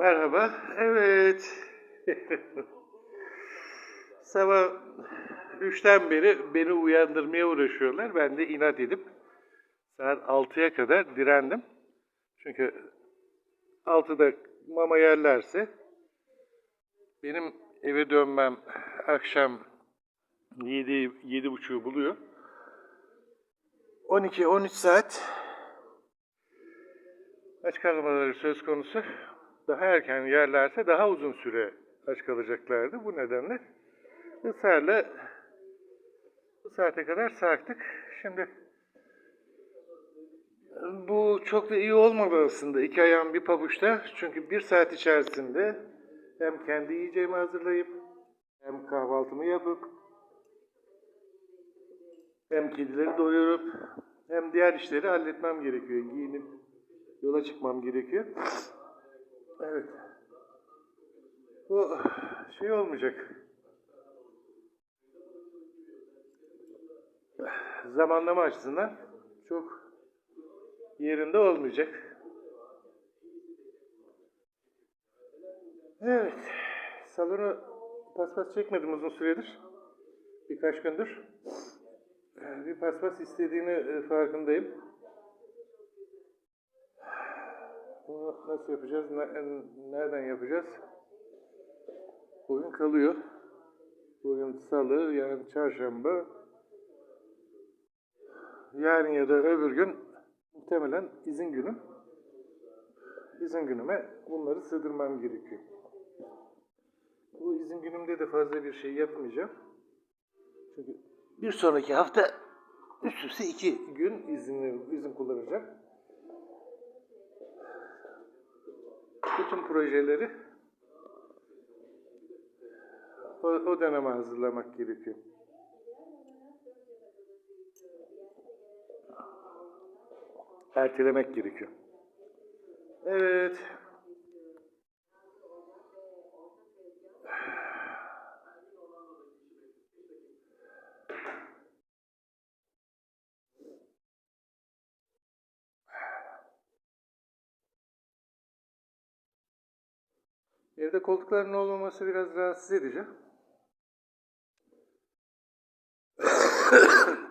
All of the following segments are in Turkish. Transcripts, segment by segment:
Merhaba. Evet. Sabah üçten beri beni uyandırmaya uğraşıyorlar. Ben de inat edip saat 6'ya kadar direndim. Çünkü 6'da mama yerlerse benim eve dönmem akşam 7 yedi buçuğu buluyor. 12-13 saat aç kalmaları söz konusu. Daha erken yerlerse daha uzun süre aç kalacaklardı. Bu nedenle ısrarla bu saate kadar sarktık. Şimdi bu çok da iyi olmadı aslında. İki ayağım bir pabuçta. Çünkü bir saat içerisinde hem kendi yiyeceğimi hazırlayıp hem kahvaltımı yapıp hem kedileri doyurup hem diğer işleri halletmem gerekiyor. Giyinip yola çıkmam gerekiyor. Evet. Bu şey olmayacak. Zamanlama açısından çok yerinde olmayacak. Evet. Salonu paspas çekmedim uzun süredir. Birkaç gündür. Bir paspas istediğini e, farkındayım. Bunu nasıl yapacağız? ne- Nereden yapacağız? Bugün kalıyor. Bugün salı, yarın çarşamba. Yarın ya da öbür gün muhtemelen izin günüm. İzin günüme bunları sığdırmam gerekiyor. Bu izin günümde de fazla bir şey yapmayacağım. Çünkü bir sonraki hafta üst üste iki gün izin, izin kullanacağım. Bütün projeleri o, o döneme hazırlamak gerekiyor. Ertelemek gerekiyor. Evet. Evde koltukların olmaması biraz rahatsız edici.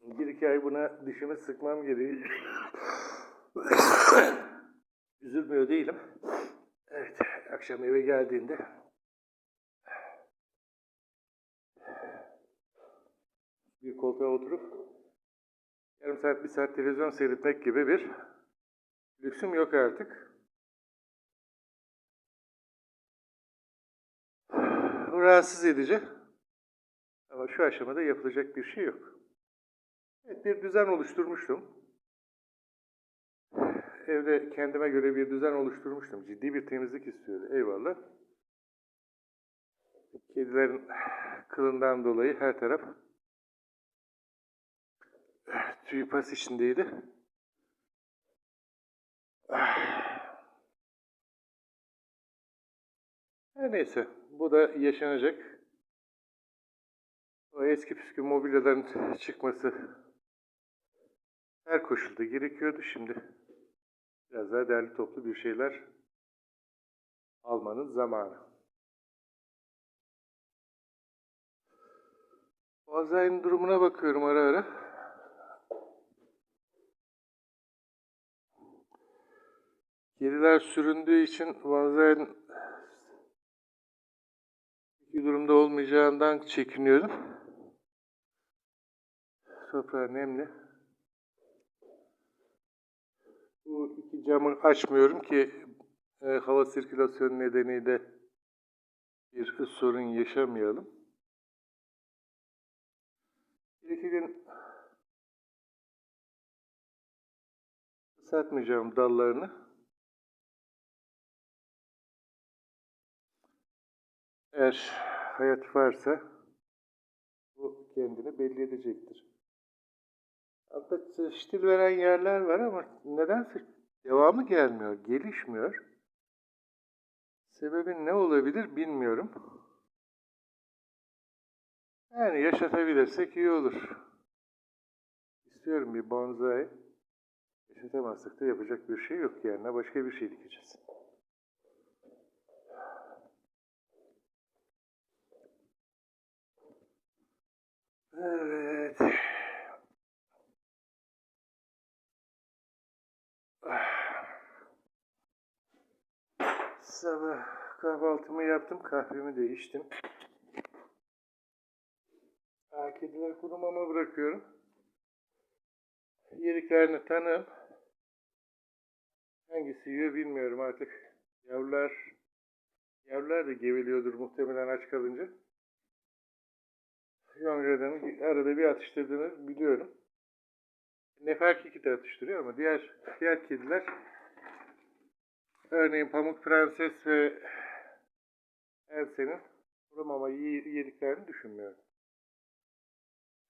Bir iki ay buna dişimi sıkmam gereği. Üzülmüyor değilim. Evet, akşam eve geldiğinde bir koltuğa oturup yarım saat, bir saat televizyon seyretmek gibi bir lüksüm yok artık. Rahatsız edici. Ama şu aşamada yapılacak bir şey yok. Evet, bir düzen oluşturmuştum. Evde kendime göre bir düzen oluşturmuştum. Ciddi bir temizlik istiyordu. Eyvallah. Kedilerin kılından dolayı her taraf tüy pas içindeydi. Her neyse, bu da yaşanacak. O eski püskü mobilyaların çıkması her koşulda gerekiyordu. Şimdi biraz daha derli toplu bir şeyler almanın zamanı. Bonsai'nin durumuna bakıyorum ara ara. Kediler süründüğü için bonsai'nin iyi durumda olmayacağından çekiniyorum. Toprağı nemli. Bu iki camı açmıyorum ki e, hava sirkülasyonu nedeniyle bir sorun yaşamayalım. Bir iki gün ıslatmayacağım dallarını. Eğer hayat varsa bu kendini belli edecektir. Altta stil veren yerler var ama nedense devamı gelmiyor, gelişmiyor. Sebebi ne olabilir bilmiyorum. Yani yaşatabilirsek iyi olur. İstiyorum bir bonsai. Yaşatamazsak da yapacak bir şey yok. Yerine başka bir şey dikeceğiz. Evet. Sabah kahvaltımı yaptım, kahvemi de içtim. Aa, kedileri kurumama bırakıyorum. Yeriklerini tanım. Hangisi yiyor bilmiyorum artık. Yavrular yavrular da geveliyordur muhtemelen aç kalınca. Yonca'dan arada bir atıştırdığını biliyorum. Nefer iki de atıştırıyor ama diğer diğer kediler örneğin Pamuk Prenses ve Else'nin kurumama yediklerini düşünmüyorum.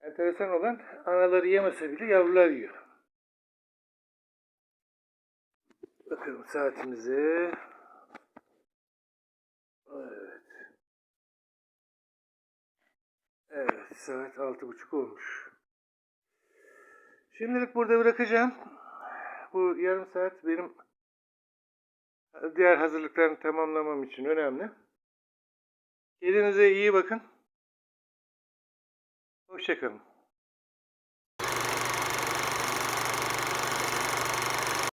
Enteresan olan anaları yemese bile yavrular yiyor. Bakalım saatimize. Evet. Evet, saat altı buçuk olmuş. Şimdilik burada bırakacağım. Bu yarım saat benim diğer hazırlıklarını tamamlamam için önemli. Kendinize iyi bakın. Hoşçakalın.